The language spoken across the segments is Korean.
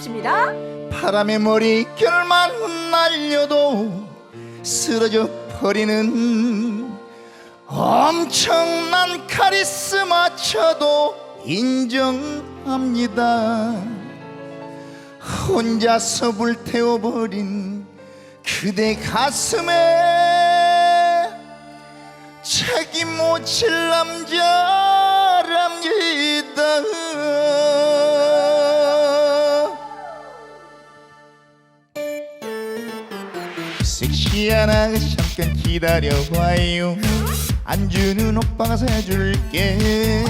씨입니다. 바람의 머리 결만 날려도 쓰러져 버리는 엄청난 카리스마 쳐도 인정합니다 혼자서 불태워버린 그대 가슴에 책임 못질 남자랍니다 아가씨 잠깐 기다려봐요. 안주는 오빠가 사줄게.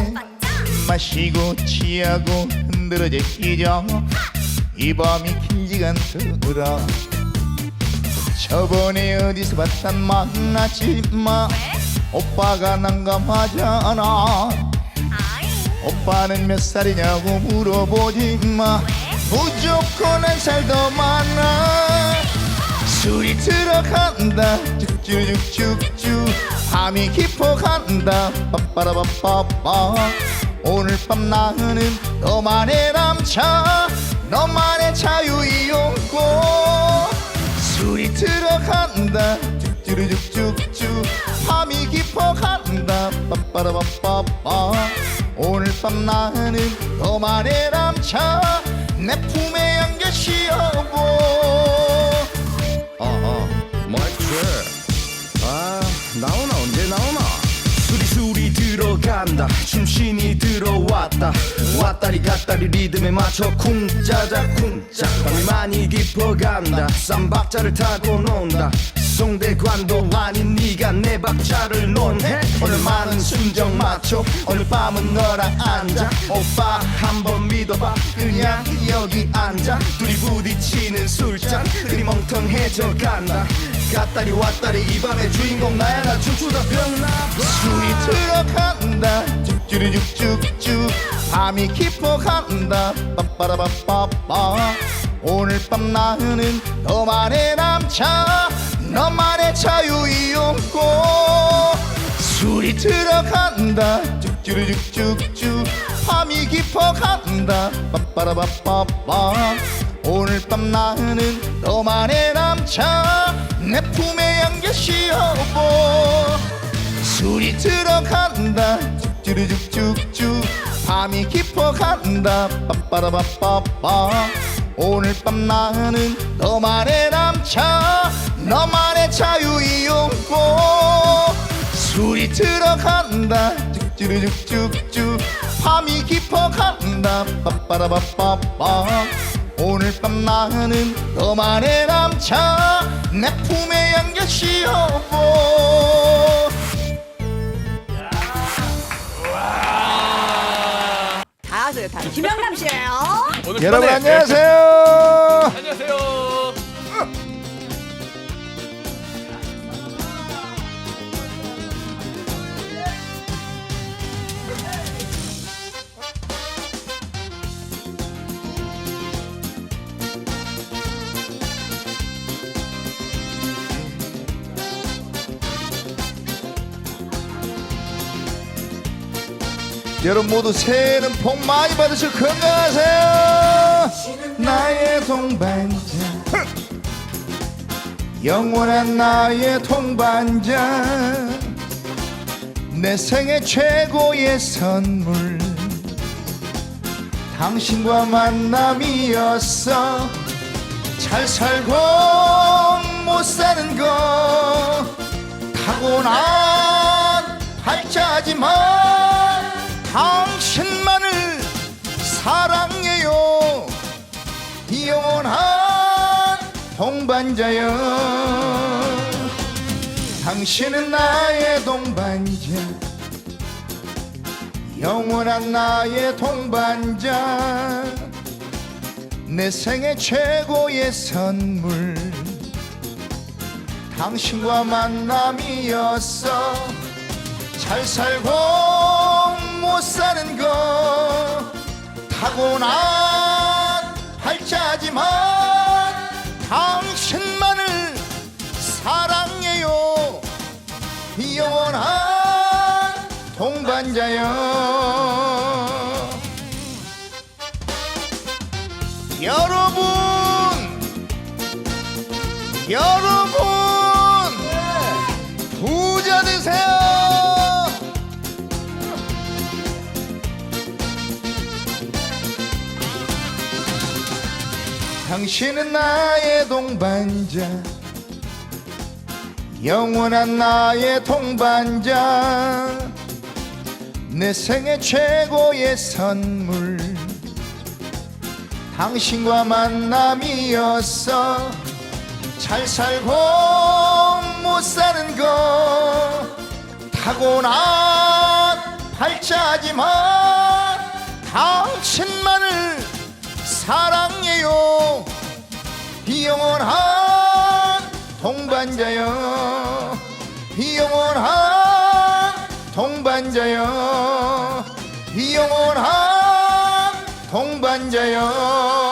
마시고 취하고 흔들어 제끼죠. 이 밤이 길지가 않더라. 저번에 어디서 봤단 만나지마. 오빠가 난감하잖아. 오빠는 몇 살이냐고 물어보지마. 무조건 한 살 더 많아 술이 들어간다. 쭉쭉쭉쭉쭉. 밤이 깊어 간다. 빠빠라빠빠빠. 오늘 밤 나는 너만의 남자. 너만의 자유이용고. 술이 들어간다. 쭉쭉쭉쭉쭉. 밤이 깊어 간다. 빠빠라빠빠빠. 오늘 밤 나는 너만의 남자. 내 품에 안겨시 여보 춤신이 들어왔다. 왔다리 갔다리 리듬에 맞춰 쿵짜자 쿵짜. 밤이 많이 깊어간다. 쌈박자를 타고 논다. 송대관도 아닌 네가 내 박자를 논해. 오늘 많은 순정 맞춰. 오늘 밤은 너랑 앉아. 오빠 한번 믿어봐. 그냥 여기 앉아. 둘이 부딪히는 술잔. 그리 멍텅해져 간다. 갔다리 왔다리. 이 밤의 주인공 나야. 나 춤추다 병나 술이 들어간 다 쭉쭉쭉쭉쭉 밤이 깊어 간다. 빰빠라밤빠빠. 오늘 밤 나는 너만의 남자. 너만의 자유이용고. 술이 들어간다. 쭉쭉쭉쭉쭉 밤이 깊어 간다. 빰빠라밤빠빠. 오늘 밤 나는 너만의 남자. 내 품에 안겨시 여보. 술이 들어간다 쭉쭉쭉쭉 밤이 깊어간다. 빰빠라밤빠빠. 오늘 밤 나는 너만의 남자. 너만의 자유이용고. 술이 들어간다. 쭉쭉쭉쭉 밤이 깊어간다. 빰빠라밤빠빠. 오늘 밤 나는 너만의 남자. 내 품에 안겨시 여보 가수 다 김영남 씨예요. 오늘 여러분 안녕하세요 안녕하세요. 여러분 모두 새해는 복 많이 받으시고 건강하세요. 나의 동반자. 영원한 나의 동반자. 내 생애 최고의 선물. 당신과 만남이었어. 잘 살고 못 사는 거. 타고난 팔자지만 영원한 동반자여. 당신은 나의 동반자. 영원한 나의 동반자. 내 생애 최고의 선물. 당신과 만남이었어. 잘 살고 못 사는 거 타고난 팔자지만 당신만을 사랑해요. 영원한 동반자여. 여러분 여러분 당신은 나의 동반자 영원한 나의 동반자. 내 생애 최고의 선물 당신과 만남이었어. 잘 살고 못 사는 거 타고난 팔자지만 당신만을 사랑해요. 영원한 동반자여. 영원한 동반자여. 영원한 동반자여